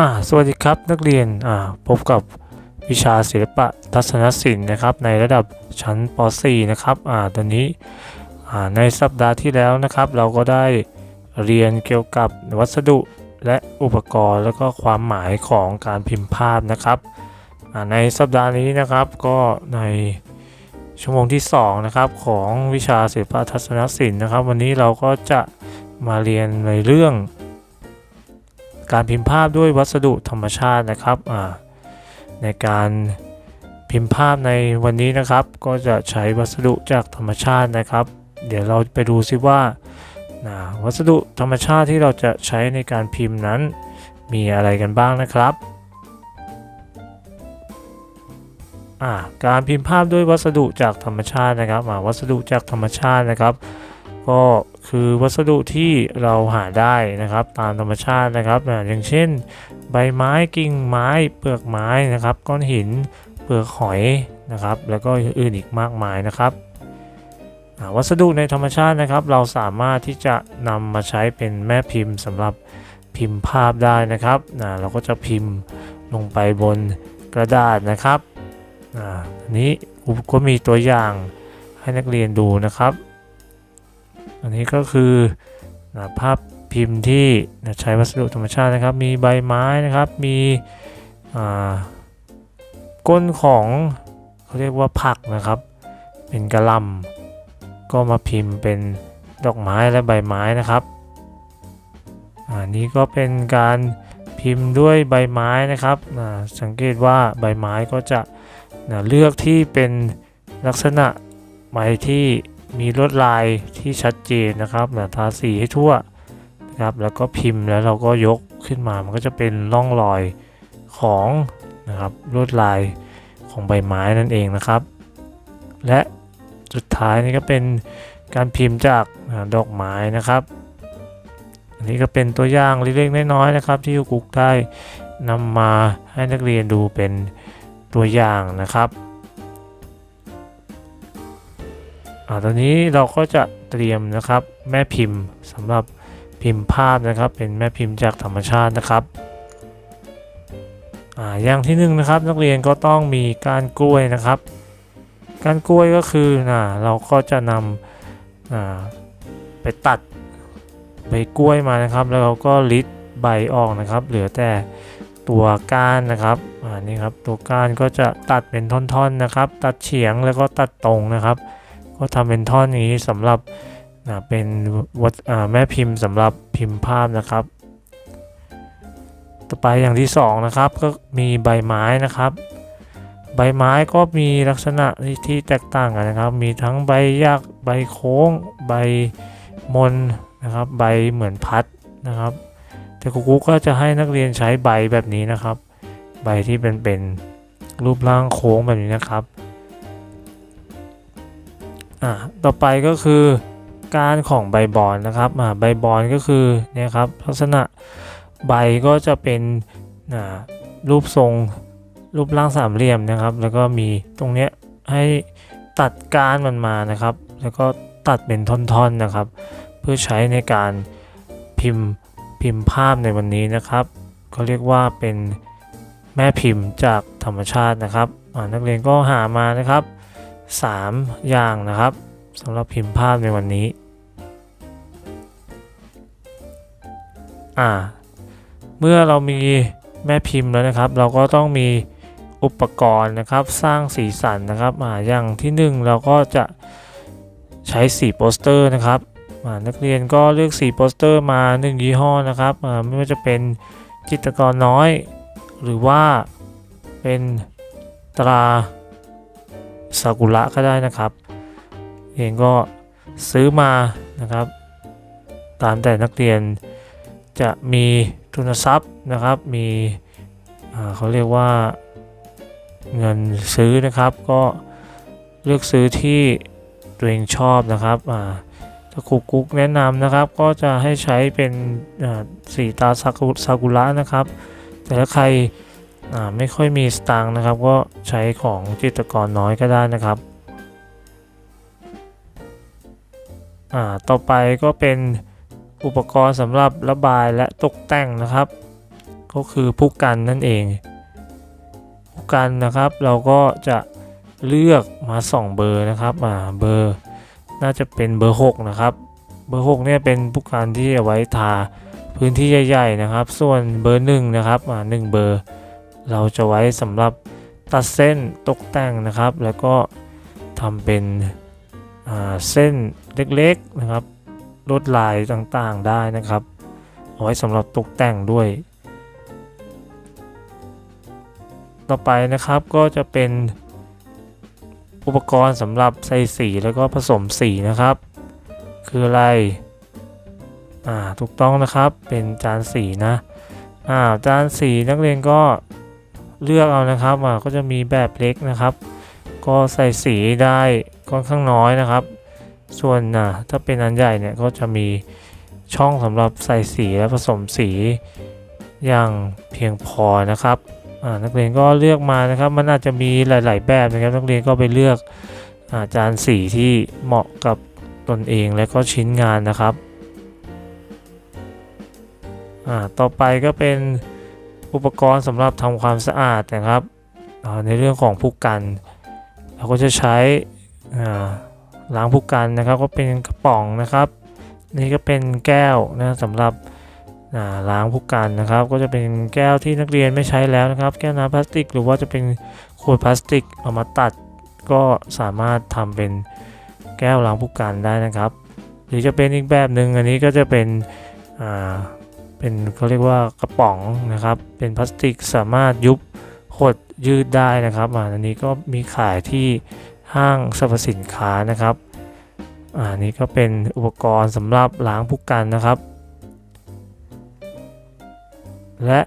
อ่าสวัสดีครับนักเรียนอ่าพบกับวิชาศิลปะทัศนศิลป์นะครับในระดับชั้นป .4 นะครับอ่าตอนนี้อ่าในสัปดาห์ที่แล้วนะครับ เราก็ได้เรียนเกี่ยวกับวัสดุและอุปกรณ์ แล้วก็ความหมายของการพิมพ์ภาพนะครับอ่าในสัปดาห์นี้นะครับก็ในชั่วโมงที่2นะครับของวิชาศิลปะทัศนศิลป์นะครับ วันนี้เราก็จะมาเรียนในเรื่อง การพิมพ์ภาพด้วยวัสดุธรรมชาตินะครับในการพิมพ์ภาพในวันนี้นะครับ ก็จะใช้วัสดุจากธรรมชาตินะครับ เดี๋ยวเราไปดูซิว่าวัสดุธรรมชาติที่เราจะใช้ในการพิมพ์นั้น มีอะไรกันบ้างนะครับการพิมพ์ภาพด้วยวัสดุจากธรรมชาตินะครับวัสดุจากธรรมชาตินะครับ ก็ คือวัสดุที่เราหาได้นะครับตามธรรมชาตินะครับ อย่างเช่น ใบไม้กิ่งไม้เปลือกไม้นะครับก้อนหินเปลือกหอยนะครับ แล้วก็อื่นอีกมากมายนะครับวัสดุในธรรมชาตินะครับ เราสามารถที่จะนำมาใช้เป็นแม่พิมพ์สำหรับพิมพ์ภาพได้นะครับเราก็จะพิมพ์ลงไปบนกระดาษนะครับอันนี้ก็มีตัวอย่างให้นักเรียนดูนะครับ อันนี้ก็คือนะภาพพิมพ์ที่นะใช้วัสดุธรรมชาตินะครับ มีใบไม้นะครับ มีก้นของเขาเรียกว่าผักนะครับ เป็นกระลำก็มาพิมพ์เป็นดอกไม้และใบไม้นะครับอันนี้ก็เป็นการพิมพ์ด้วยใบไม้นะครับ สังเกตว่าใบไม้ก็จะนะเลือกที่เป็นลักษณะไม้ที่ มีลวดลายที่ชัดเจนนะครับนะทาสีให้ทั่วนะครับแล้วก็พิมพ์แล้วเราก็ยกขึ้นมามันก็จะเป็นร่องรอยของนะครับลวดลายของใบไม้นั่นเองนะครับ และสุดท้ายนี่ก็เป็นการพิมพ์จากดอกไม้นะครับ อันนี้ก็เป็นตัวอย่างเล็กๆน้อยๆนะครับ ที่ครูกุ๊กได้นำมาให้นักเรียนดูเป็นตัวอย่างนะครับาตอนนี้เราก็จะเตรียมนะครับแม่พิมพ์สำหรับพิมพ์ภาพนะครับ เป็นแม่พิมพ์จากธรรมชาตินะครับอ่าอย่างที่หนึ่งนะครับนักเรียนก็ต้องมีการกล้วยนะครับการกล้วยก็คือนะเราก็จะนำอ่าไปตัดใบกล้วยมานะครับ แล้วเราก็ลิดใบออกนะครับ เหลือแต่ตัวก้านนะครับอ่านี่ครับตัวก้านก็จะตัดเป็นท่อนๆนะครับ ตัดเฉียงแล้วก็ตัดตรงนะครับ ก็ทำเป็นท่อนนี้สำหรับนะเป็นวัดแม่พิมพ์สำหรับพิมพ์ภาพนะครับ ต่อไปอย่างที่สองนะครับก็มีใบไม้นะครับ ใบไม้ก็มีลักษณะที่แตกต่างกันนะครับ มีทั้งใบยักษ์ใบโค้ง ใบมนนะครับ ใบเหมือนพัดนะครับ แต่ครูก็จะให้นักเรียนใช้ใบแบบนี้นะครับ ใบที่เป็นเป็นรูปร่างโค้งแบบนี้นะครับ อ่าต่อไปก็คือการของใบบอนนะครับอ่าใบบอนก็คือเนี่ยครับลักษณะใบก็จะเป็นอ่ารูปทรงรูปร่างสามเหลี่ยมนะครับ แล้วก็มีตรงเนี้ยให้ตัดก้านมันมานะครับ แล้วก็ตัดเป็นท่อนๆนะครับ เพื่อใช้ในการพิมพ์พิมพ์ภาพในวันนี้นะครับเขาเรียกว่าเป็นแม่พิมพ์จากธรรมชาตินะครับนักเรียนก็หามานะครับ 3 อย่างนะครับสำหรับพิมพ์ภาพในวันนี้อ่าเมื่อเรามีแม่พิมพ์แล้วนะครับ เราก็ต้องมีอุปกรณ์นะครับ สร้างสีสันนะครับอ่าอย่างที่ 1 เราก็จะใช้สีโปสเตอร์นะครับนักเรียนก็เลือกสีโปสเตอร์มา 1 ยี่ห้อนะครับไม่ว่าจะเป็นจิตรกรน้อย หรือว่าเป็นตรา ซากุระก็ได้นะครับ เองก็ซื้อมานะครับ ตามแต่นักเรียนจะมีทุนทรัพย์นะครับ มีเขาเรียกว่าเงินซื้อนะครับ ก็เลือกซื้อที่ตัวเองชอบนะครับอ่าถ้าครูกุ๊กแนะนำนะครับ ก็จะให้ใช้เป็นสีตาซากุระนะครับ แต่ถ้าใคร ไม่ค่อยมีสตางค์นะครับ ก็ใช้ของจิตรกรน้อยก็ได้นะครับต่อไปก็เป็นอุปกรณ์สำหรับระบายและตกแต่งนะครับ ก็คือผู้กันนั่นเองผู้กันนะครับ เราก็จะเลือกมา 2 เบอร์นะครับอ่าเบอร์น่าจะเป็นเบอร์6นะครับเบอร์6เนี่ยเป็นผู้กันที่เอาไว้ทาพื้นที่ใหญ่ ๆนะครับ ส่วนเบอร์1นะครับอ่าหนึ่งเบอร์ เราจะไว้สำหรับตัดเส้นตกแต่งนะครับ แล้วก็ทำเป็นเส้นเล็กๆนะครับลวดลายต่างๆได้นะครับ เอาไว้สำหรับตกแต่งด้วย ต่อไปนะครับก็จะเป็นอุปกรณ์สำหรับใส่สีแล้วก็ผสมสีนะครับ คืออะไรอ่าถูกต้องนะครับเป็นจานสีนะอ่าจานสีนักเรียนก็ เลือกเอานะครับอ่าก็จะมีแบบเล็กนะครับ ก็ใส่สีได้ค่อนข้างน้อยนะครับ ส่วนอ่าถ้าเป็นอันใหญ่เนี่ยก็จะมีช่องสำหรับใส่สีและผสมสีอย่างเพียงพอนะครับนักเรียนก็เลือกมานะครับ มันอาจจะมีหลาย ๆ แบบนะครับ นักเรียนก็ไปเลือกอาจารย์สีที่เหมาะกับตนเองและก็ชิ้นงานนะครับ ต่อไปก็เป็น อุปกรณ์สำหรับทำความสะอาดนะครับ ในเรื่องของผู้กัน เราก็จะใช้ล้างผู้กันนะครับ ก็เป็นกระป๋องนะครับ นี่ก็เป็นแก้วนะสำหรับล้างผู้กันนะครับ ก็จะเป็นแก้วที่นักเรียนไม่ใช้แล้วนะครับ แก้วน้ำพลาสติก หรือว่าจะเป็นขวดพลาสติกเอามาตัด ก็สามารถทำเป็นแก้วล้างผู้กันได้นะครับ หรือจะเป็นอีกแบบหนึ่งอันนี้ก็จะเป็น เป็นเขาเรียกว่ากระป๋องนะครับ เป็นพลาสติกสามารถยุบหดยืดได้นะครับอันนี้ก็มีขายที่ห้างสรรพสินค้านะครับอ่านี่ก็เป็นอุปกรณ์สำหรับล้างผู้กันนะครับ และ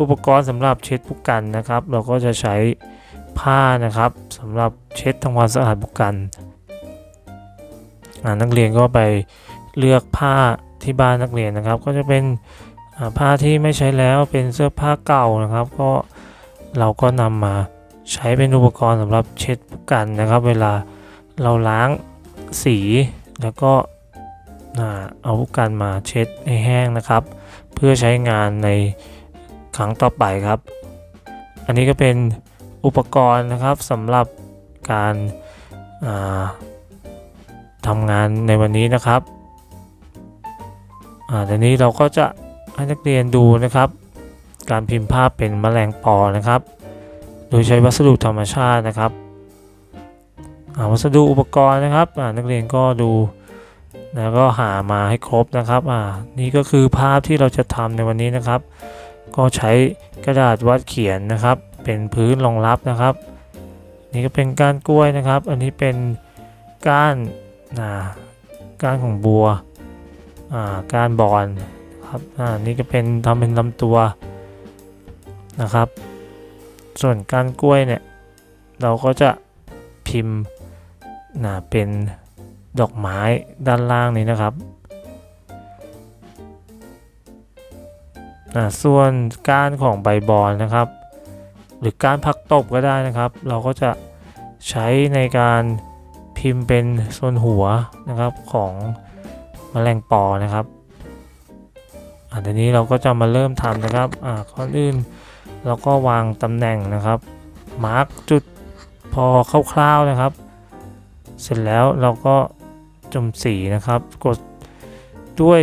อุปกรณ์สำหรับเช็ดผู้กันนะครับ เราก็จะใช้ผ้านะครับสำหรับเช็ดทำความสะอาดผู้กันอ่านักเรียนก็ไปเลือกผ้า ที่บ้านนักเรียนนะครับ ก็จะเป็นผ้าที่ไม่ใช้แล้วเป็นเสื้อผ้าเก่านะครับ ก็เราก็นำมาใช้เป็นอุปกรณ์สำหรับเช็ดผู้กันนะครับ เวลาเราล้างสีแล้วก็เอาผู้กันมาเช็ดให้แห้งนะครับ เพื่อใช้งานในครั้งต่อไปครับ อันนี้ก็เป็นอุปกรณ์นะครับสำหรับการาทำงานในวันนี้นะครับ อ่าทีนี้เราก็จะให้นักเรียนดูนะครับ การพิมพ์ภาพเป็นแมลงปอนะครับ โดยใช้วัสดุธรรมชาตินะครับอ่าวัสดุอุปกรณ์นะครับอ่านักเรียนก็ดูแล้วก็หามาให้ครบนะครับอ่านี่ก็คือภาพที่เราจะทำในวันนี้นะครับ ก็ใช้กระดาษวัดเขียนนะครับ เป็นพื้นรองรับนะครับ นี่ก็เป็นก้านกล้วยนะครับ อันนี้เป็นก้านอ่าก้านของบัว กานบอนครับอ่านี่ก็เป็นทำเป็นลำตัวนะครับ ส่วนก้านกล้วยเนี่ยเราก็จะพิมพ์นะเป็นดอกไม้ด้านล่างนี้นะครับอ่าส่วนก้านของใบบอนนะครับ หรือการผักตบก็ได้นะครับ เราก็จะใช้ในการพิมพ์เป็นส่วนหัวนะครับของ แมลงปอนะครับอันนี้เราก็จะมาเริ่มทำนะครับอ่าก่อนอื่นเราก็วางตำแหน่งนะครับมาร์กจุดพอคร่าวๆนะครับ เสร็จแล้วเราก็จมสีนะครับ กดด้วย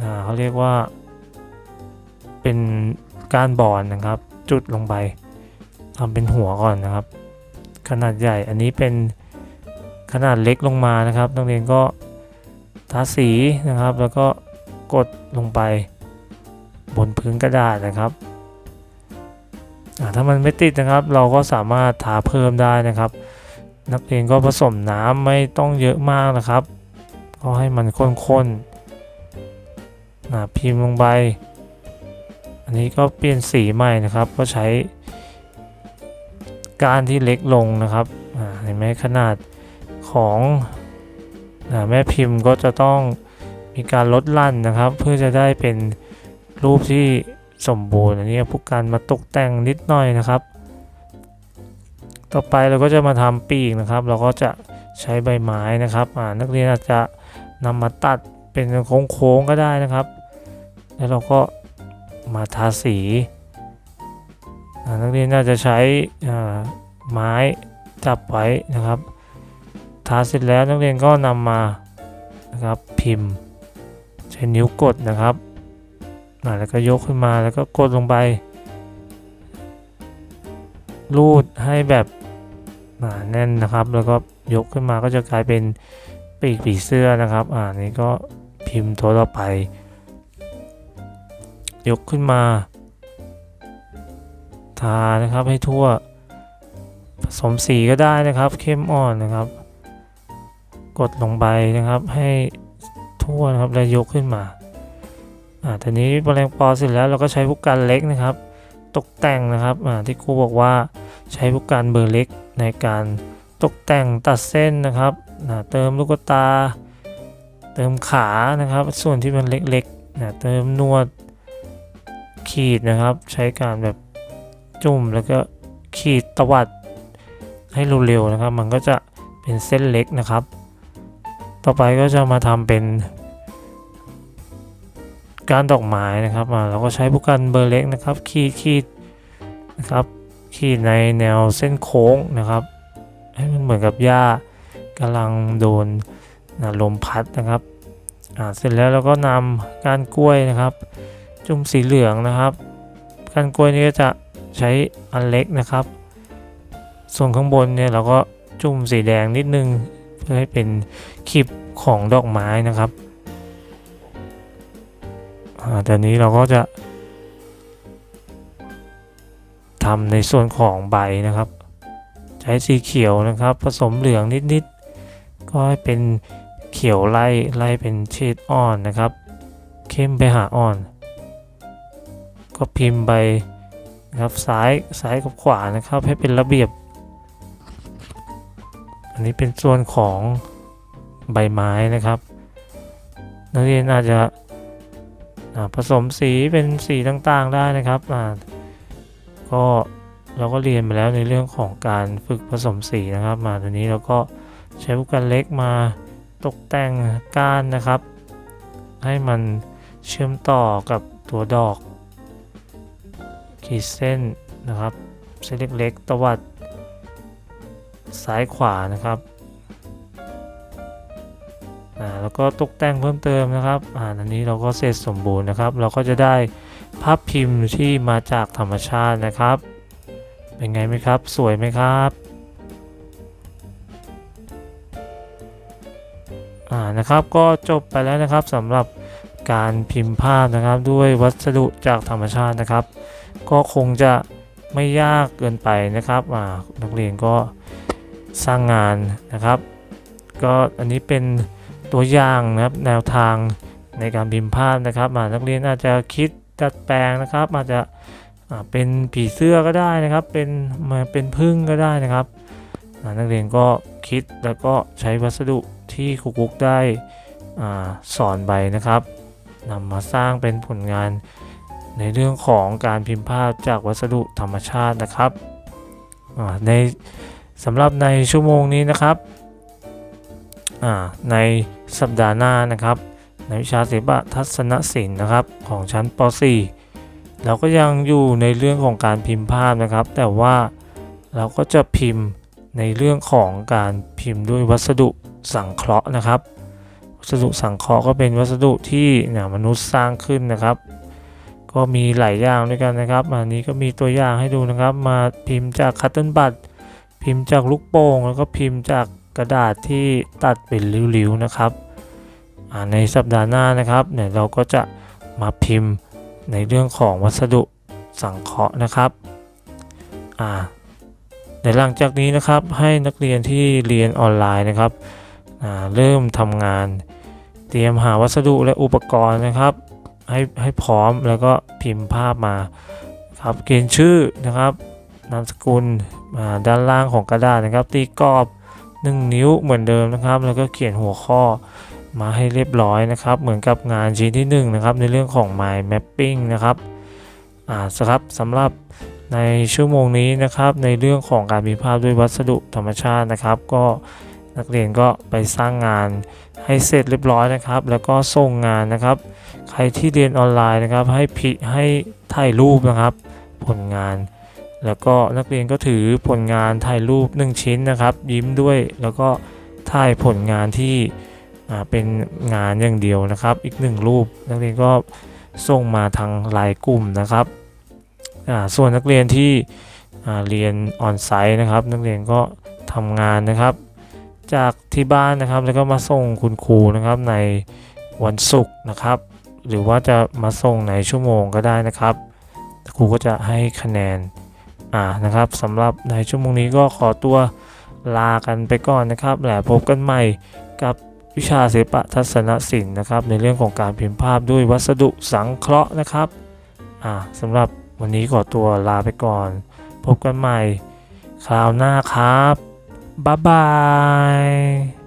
อ่าเขาเรียกว่า เป็นการบอนนะครับ จุดลงไปทำเป็นหัวก่อนนะครับ ขนาดใหญ่อันนี้เป็นขนาดเล็กลงมานะครับนักเรียนก็ ทาสีนะครับ แล้วก็กดลงไปบนพื้นกระดาษนะครับ ถ้ามันไม่ติดนะครับ เราก็สามารถทาเพิ่มได้นะครับ นักเรียนก็ผสมน้ำไม่ต้องเยอะมากนะครับ ก็ให้มันข้นๆนะพิมพ์ลงไป อันนี้ก็เปลี่ยนสีใหม่นะครับ ก็ใช้ก้านที่เล็กลงนะครับเห็นไหมขนาดของ อาแม่พิมพ์ก็จะต้องมีการลดลั่นนะครับ เพื่อจะได้เป็นรูปที่สมบูรณ์อันนี้ผู้การมาตกแต่งนิดหน่อยนะครับ ต่อไปเราก็จะมาทำปีกนะครับ เราก็จะใช้ใบไม้นะครับนักเรียนอาจจะนำมาตัดเป็นโค้งๆก็ได้นะครับ แล้วเราก็มาทาสีนักเรียนน่าจะใช้ไม้จับไว้นะครับ ทาเสร็จแล้วนักเรียนก็นำมานะครับพิมพ์ ใช้นิ้วกดนะครับแล้วก็ยกขึ้นมาแล้วก็กดลงไป รูดให้แบบหนาแน่นนะครับ แล้วก็ยกขึ้นมาก็จะกลายเป็นปีกผีเสื้อนะครับ อ่านี่ก็พิมพ์ตัวต่อไป ยกขึ้นมา ทานะครับให้ทั่ว ผสมสีก็ได้นะครับ เข้มอ่อนนะครับ กดลงไปนะครับ ให้ทั่วนะครับแล้วยกขึ้นมาอ่าทีนี้แมลงปอเสร็จแล้วเราก็ใช้ผู้กันเล็กนะครับ ตกแต่งนะครับอ่าที่ครูบอกว่าใช้ผู้กันเบอร์เล็กในการตกแต่งตัดเส้นนะครับอ่าเติมลูกตา เติมขานะครับ ส่วนที่มันเล็กๆนะเติมนวดขีดนะครับ ใช้การแบบจุ่มแล้วก็ขีดตวัดให้เร็วๆนะครับ มันก็จะเป็นเส้นเล็กนะครับ ต่อไปก็จะมาทำเป็นการดอกไม้นะครับเราก็ใช้ผู้กันเบอร์เล็กนะครับ ขีดขีดนะครับ ขีดในแนวเส้นโค้งนะครับ ให้มันเหมือนกับหญ้ากำลังโดนนะลมพัดนะครับอ่าเสร็จแล้วเราก็นำก้านกล้วยนะครับ จุ่มสีเหลืองนะครับก้านกล้วยนี้ก็จะใช้อันเล็กนะครับ ส่วนข้างบนเนี่ยเราก็จุ่มสีแดงนิดนึง พื่อให้เป็นคลิปของดอกไม้นะครับตอนนี้เราก็จะทำในส่วนของใบนะครับ ใช้สีเขียวนะครับ ผสมเหลืองนิดๆก็ให้เป็นเขียวไล่ไล่เป็นเฉดอ่อนนะครับ เข้มไปหาอ่อน ก็พิมพ์ไปนะครับซ้ายซ้ายกับขวานะครับ ให้เป็นระเบียบ อันนี้เป็นส่วนของใบไม้นะครับนักเรียนอาจจะผสมสีเป็นสีต่างๆได้นะครับก็เราก็เรียนมาแล้วในเรื่องของการฝึกผสมสีนะครับ มาตอนนี้เราก็ใช้ผู้กันเล็กมาตกแต่งก้านนะครับ ให้มันเชื่อมต่อกับตัวดอกขีดเส้นนะครับ เส้นเล็กๆตวัด ซ้ายขวานะครับอ่าแล้วก็ตกแต่งเพิ่มเติมนะครับอ่าอันนี้เราก็เสร็จสมบูรณ์นะครับ เราก็จะได้ภาพพิมพ์ที่มาจากธรรมชาตินะครับ เป็นไงไหมครับ สวยไหมครับอ่านะครับก็จบไปแล้วนะครับสำหรับการพิมพ์ภาพนะครับด้วยวัสดุจากธรรมชาตินะครับ ก็คงจะไม่ยากเกินไปนะครับอ่านักเรียนก็ สร้างงานนะครับ ก็อันนี้เป็นตัวอย่างนะครับแนวทางในการพิมพ์ภาพนะครับอ่านักเรียนอาจจะคิดดัดแปลงนะครับ อาจจะเป็นผีเสื้อก็ได้นะครับ เป็นมาเป็นพึ่งก็ได้นะครับ นักเรียนก็คิดแล้วก็ใช้วัสดุที่ครูกุ๊กได้สอนไปนะครับนำมาสร้างเป็นผลงานในเรื่องของการพิมพ์ภาพจากวัสดุธรรมชาตินะครับใน สำหรับในชั่วโมงนี้นะครับในสัปดาห์หน้านะครับ ในวิชาศิลปะทัศนศิลป์นะครับของชั้นป .4 เราก็ยังอยู่ในเรื่องของการพิมพ์ภาพนะครับ แต่ว่าเราก็จะพิมพ์ในเรื่องของการพิมพ์ด้วยวัสดุสังเคราะห์นะครับ วัสดุสังเคราะห์ก็เป็นวัสดุที่นมนุษย์สร้างขึ้นนะครับ ก็มีหลายอย่างด้วยกันนะครับอันนี้ก็มีตัวอย่างให้ดูนะครับ มาพิมพ์จากคัตเติลบัต พิมพ์จากลูกโป่งแล้วก็พิมพ์จากกระดาษที่ตัดเป็นริ้วๆนะครับอ่าในสัปดาห์หน้านะครับเนี่ยเราก็จะมาพิมพ์ในเรื่องของวัสดุสังเคราะห์นะครับอ่าในหลังจากนี้นะครับให้นักเรียนที่เรียนออนไลน์นะครับอ่าเริ่มทำงาน เตรียมหาวัสดุและอุปกรณ์นะครับ ให้ให้พร้อมแล้วก็พิมพ์ภาพมาครับเขียนชื่อนะครับ นามสกุลมาด้านล่างของกระดาษนะครับ ตีกรอบ 1 นิ้วเหมือนเดิมนะครับ แล้วก็เขียนหัวข้อมาให้เรียบร้อยนะครับ เหมือนกับงานชิ้นที่1นะครับในเรื่องของ mind mapping นะครับอ่าสครับสำหรับในชั่วโมงนี้นะครับ ในเรื่องของการพิมพ์ภาพด้วยวัสดุธรรมชาตินะครับ ก็นักเรียนก็ไปสร้างงานให้เสร็จเรียบร้อยนะครับ แล้วก็ส่งงานนะครับ ใครที่เรียนออนไลน์นะครับ ให้พิให้ถ่ายรูปนะครับ ผลงาน แล้วก็นักเรียนก็ถือผลงานถ่ายรูป 1 ชิ้นนะครับ ยิ้มด้วยแล้วก็ถ่ายผลงานที่เป็นงานอย่างเดียวนะครับ อีกหนึ่งรูป นักเรียนก็ส่งมาทางไลน์กลุ่มนะครับส่วนนักเรียนที่เรียนออนไซต์นะครับ นักเรียนก็ทำงานนะครับ จากที่บ้านนะครับแล้วก็มาส่งคุณครูนะครับในวันศุกร์นะครับ หรือว่าจะมาส่งในชั่วโมงก็ได้นะครับครูก็จะให้คะแนน อ่านะครับสำหรับในชั่วโมงนี้ก็ขอตัวลากันไปก่อนนะครับแล้วพบกันใหม่กับวิชาศิลปะทัศนศิลป์นะครับ ในเรื่องของการพิมพ์ภาพด้วยวัสดุสังเคราะห์นะครับอ่าสำหรับวันนี้ขอตัวลาไปก่อน พบกันใหม่ คราวหน้าครับ บ๊ายบาย